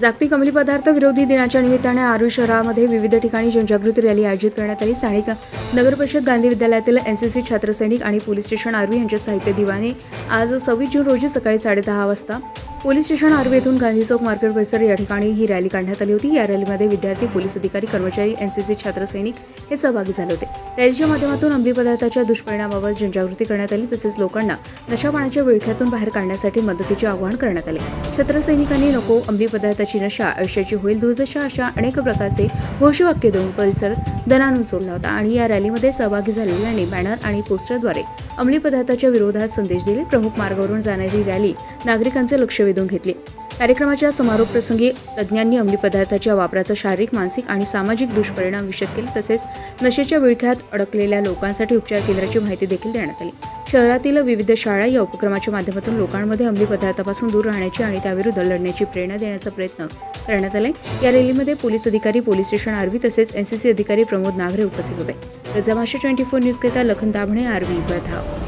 जागतिक अंमली पदार्थ विरोधी दिनाच्या निमित्ताने आरू शहरामध्ये विविध ठिकाणी जनजागृती रॅली आयोजित करण्यात आली. स्थानिक नगरपरिषद गांधी विद्यालयातील एनसीसी छात्रसैनिक आणि पोलीस स्टेशन आर्वी यांच्या साहित्य दिवाने आज सव्वीस जून रोजी सकाळी साडेदहा वाजता पोलीस स्टेशन आर्वी येथून गांधी चौक मार्केट परिसर या ठिकाणी ही रॅली काढण्यात आली होती. या रॅलीमध्ये विद्यार्थी पोलीस अधिकारी कर्मचारी एनसीसी छात्रसैनिक हे सहभागी झाले होते. रॅलीच्या माध्यमातून अंमली पदार्थाच्या दुष्परिणामाबाबत जनजागृती करण्यात आली तसेच लोकांना नशापाण्याच्या विळख्यातून बाहेर काढण्यासाठी मदतीचे आवाहन करण्यात आले. छात्रसैनिकांनी नको अंमली पदार्थाची नशा आयुष्याची होईल दुर्दशा अशा अनेक प्रकारचे घोषवाक्य देऊन परिसर दनानून सोडला होता आणि या रॅलीमध्ये सहभागी झालेल्यांनी बॅनर आणि पोस्टरद्वारे अंमली पदार्थाच्या विरोधात संदेश दिले. प्रमुख मार्गावरून जाणारी रॅली नागरिकांचे लक्ष वेधून घेतले. कार्यक्रमाच्या समारोप प्रसंगी तज्ज्ञांनी अंमली पदार्थाच्या वापराचा शारीरिक मानसिक आणि सामाजिक दुष्परिणाम विषद केले तसेच नशेच्या विळख्यात अडकलेल्या लोकांसाठी उपचार केंद्राची माहिती देखील देण्यात आली. शहरातील विविध शाळा या उपक्रमाच्या माध्यमातून लोकांमध्ये अंमली पदार्थापासून दूर राहण्याची आणि त्याविरुद्ध लढण्याची प्रेरणा देण्याचा प्रयत्न करण्यात आलाय. या रॅलीमध्ये पोलीस अधिकारी पोलीस स्टेशन आर्वी तसेच एनसीसी अधिकारी प्रमोद नागरे उपस्थित होते. त्याचा भाषा ट्वेंटी फोर न्यूजकरिता लखन दाभणे आर्वी वर्धा.